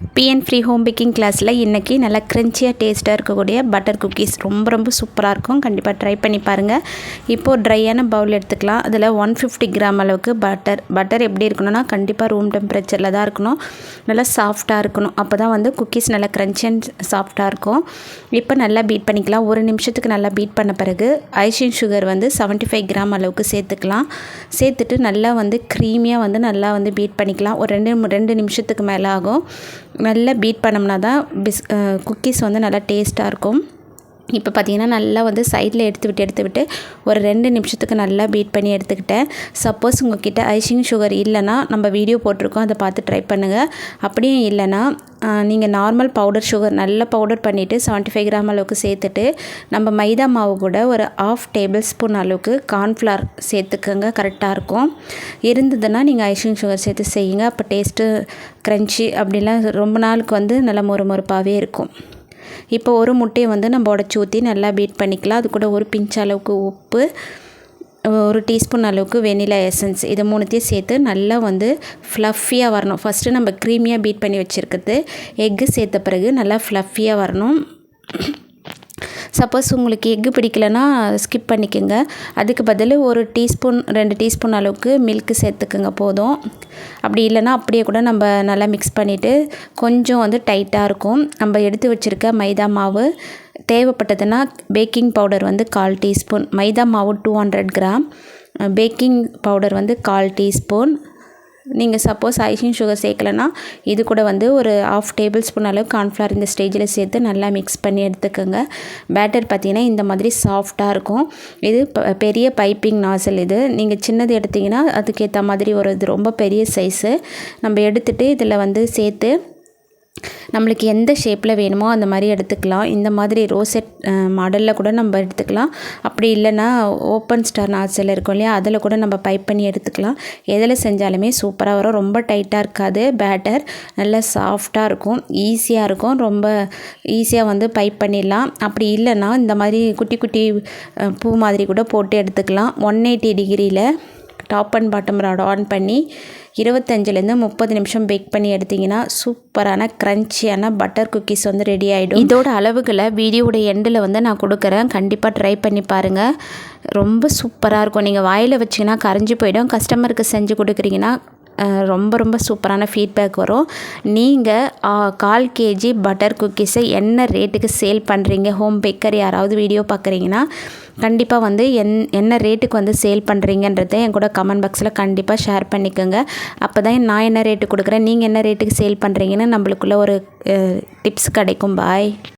PN free home packing கிளாஸில் இன்றைக்கி நல்லா க்ரன்ச்சியாக டேஸ்ட்டாக இருக்கக்கூடிய பட்டர் குக்கீஸ் ரொம்ப ரொம்ப சூப்பராக இருக்கும். கண்டிப்பாக ட்ரை பண்ணி பாருங்கள் இப்போது ட்ரையான பவுல் எடுத்துக்கலாம். அதில் ஒன் ஃபிஃப்டி கிராம் அளவுக்கு பட்டர் பட்டர் எப்படி இருக்கணும்னா கண்டிப்பாக ரூம் டெம்பரேச்சரில் தான் இருக்கணும். நல்லா சாஃப்டாக இருக்கணும். அப்போ தான் வந்து குக்கீஸ் நல்லா க்ரன்ச்சி அண்ட் சாஃப்டாக இருக்கும். இப்போ நல்லா பீட் பண்ணிக்கலாம். ஒரு நிமிஷத்துக்கு நல்லா பீட் பண்ண பிறகு ஐஷின் சுகர் வந்து செவன்ட்டி ஃபைவ் கிராம் அளவுக்கு சேர்த்துக்கலாம். சேர்த்துட்டு நல்லா வந்து க்ரீமியாக வந்து நல்லா வந்து பீட் பண்ணிக்கலாம். ஒரு ரெண்டு ரெண்டு நிமிஷத்துக்கு மேலே ஆகும். நல்லா பீட் பண்ணோம்னா தான் பிஸ் குக்கீஸ் வந்து நல்லா டேஸ்ட்டாக இருக்கும். இப்போ பார்த்தீங்கன்னா நல்லா வந்து சைடில் எடுத்து விட்டு எடுத்து விட்டு ஒரு ரெண்டு நிமிஷத்துக்கு நல்லா பீட் பண்ணி எடுத்துக்கிட்டேன். சப்போஸ் உங்ககிட்ட ஐசிங் சுகர் இல்லைன்னா நம்ம வீடியோ போட்டிருக்கோம் அதை பார்த்து ட்ரை பண்ணுங்கள் அப்படியே இல்லைன்னா நீங்கள் நார்மல் பவுடர் சுகர் நல்லா பவுடர் பண்ணிவிட்டு செவன்ட்டி ஃபைவ் கிராம் அளவுக்கு சேர்த்துட்டு நம்ம மைதா மாவு கூட ஒரு ஆஃப் டேபிள் ஸ்பூன் அளவுக்கு கார்ன்ஃப்ளவர் சேர்த்துக்கோங்க கரெக்டாக இருக்கும். இருந்ததுன்னா நீங்கள் ஐசிங் சுகர் சேர்த்து செய்யுங்க. அப்போ டேஸ்ட்டு க்ரன்ச்சி அப்படிலாம் ரொம்ப நாளுக்கு வந்து நல்லா மொறு மொறுப்பாகவே இருக்கும். இப்போ ஒரு முட்டையை வந்து நம்ம உடச்சி ஊற்றி நல்லா பீட் பண்ணிக்கலாம். அது கூட ஒரு பிஞ்ச் அளவுக்கு உப்பு ஒரு டீஸ்பூன் அளவுக்கு வெனிலா எசன்ஸ் இதை மூணுத்தையும் சேர்த்து நல்லா வந்து ஃப்ளஃபியாக வரணும். ஃபஸ்ட்டு நம்ம க்ரீமியாக பீட் பண்ணி வச்சுருக்கிறது. எக்கு சேர்த்த பிறகு நல்லா ஃப்ளஃபியாக வரணும். சப்போஸ் உங்களுக்கு எக்கு பிடிக்கலன்னா ஸ்கிப் பண்ணிக்கோங்க. அதுக்கு பதில் ஒரு டீஸ்பூன் ரெண்டு டீஸ்பூன் அளவுக்கு மில்க்கு சேர்த்துக்குங்க போதும். அப்படி இல்லைன்னா அப்படியே கூட நம்ம நல்லா மிக்ஸ் பண்ணிவிட்டு கொஞ்சம் வந்து டைட்டாக இருக்கும். நம்ம எடுத்து வச்சுருக்க மைதா மாவு தேவைப்பட்டதுன்னா பேக்கிங் பவுடர் வந்து கால் டீஸ்பூன் மைதா மாவு two hundred gram baking powder வந்து கால் டீஸ்பூன் நீங்கள் சப்போஸ் ஐசிங் சுகர் சேர்க்கலன்னா இது கூட வந்து ஒரு ஆஃப் டேபிள் ஸ்பூன் அளவு கார்ன்ஃப்ளவர் இந்த ஸ்டேஜில் சேர்த்து நல்லா மிக்ஸ் பண்ணி எடுத்துக்கோங்க. பேட்டர் பார்த்திங்கன்னா இந்த மாதிரி சாஃப்டாக இருக்கும். இது பெரிய பைப்பிங் நாசல் இது. நீங்கள் சின்னது எடுத்திங்கன்னா அதுக்கேற்ற மாதிரி ஒரு இது ரொம்ப பெரிய சைஸு நம்ம எடுத்துகிட்டு இதில் வந்து சேர்த்து நம்மளுக்கு எந்த ஷேப்பில் வேணுமோ அந்த மாதிரி எடுத்துக்கலாம். இந்த மாதிரி ரோசெட் மாடலில் கூட நம்ம எடுத்துக்கலாம். அப்படி இல்லைன்னா ஓப்பன் ஸ்டார் நாட்ஸில் இருக்கும் இல்லையா? அதில் கூட நம்ம பைப் பண்ணி எடுத்துக்கலாம். எதில் செஞ்சாலுமே சூப்பராக வரும். ரொம்ப டைட்டாக இருக்காது. பேட்டர் நல்லா சாஃப்டாக இருக்கும். ஈஸியாக இருக்கும். ரொம்ப ஈஸியாக வந்து பைப் பண்ணிடலாம். அப்படி இல்லைன்னா இந்த மாதிரி குட்டி குட்டி பூ மாதிரி கூட போட்டு எடுத்துக்கலாம். ஒன் எயிட்டி டிகிரியில் top and bottom rod on பண்ணி இருபத்தஞ்சிலேருந்து முப்பது நிமிஷம் பேக் பண்ணி எடுத்திங்கன்னா சூப்பரான க்ரன்ச்சியான பட்டர் குக்கீஸ் வந்து ரெடி ஆகிடும் இதோட அளவுகளை வீடியோட எண்டில் வந்து நான் கொடுக்குறேன். கண்டிப்பாக ட்ரை பண்ணி பாருங்கள் ரொம்ப சூப்பராக இருக்கும். நீங்கள் வாயில் வச்சிங்கன்னா கரைஞ்சி போயிடும். கஸ்டமருக்கு செஞ்சு கொடுக்குறீங்கன்னா ரொம்ப ரொம்ப சூப்பரான ஃபீட்பேக் வரும். நீங்கள் கால் கேஜி பட்டர் குக்கீஸை என்ன ரேட்டுக்கு சேல் பண்ணுறீங்க ஹோம் பேக்கர் யாராவது வீடியோ பார்க்குறீங்கன்னா கண்டிப்பாக வந்து என் என்ன ரேட்டுக்கு வந்து சேல் பண்ணுறீங்கன்றத என் கூட கமெண்ட் பாக்ஸில் கண்டிப்பாக ஷேர் பண்ணிக்கோங்க. அப்போ தான் நான் என்ன ரேட்டு கொடுக்குறேன் நீங்கள் என்ன ரேட்டுக்கு சேல் பண்ணுறீங்கன்னு நம்மளுக்குள்ள ஒரு டிப்ஸ் கிடைக்கும். பாய்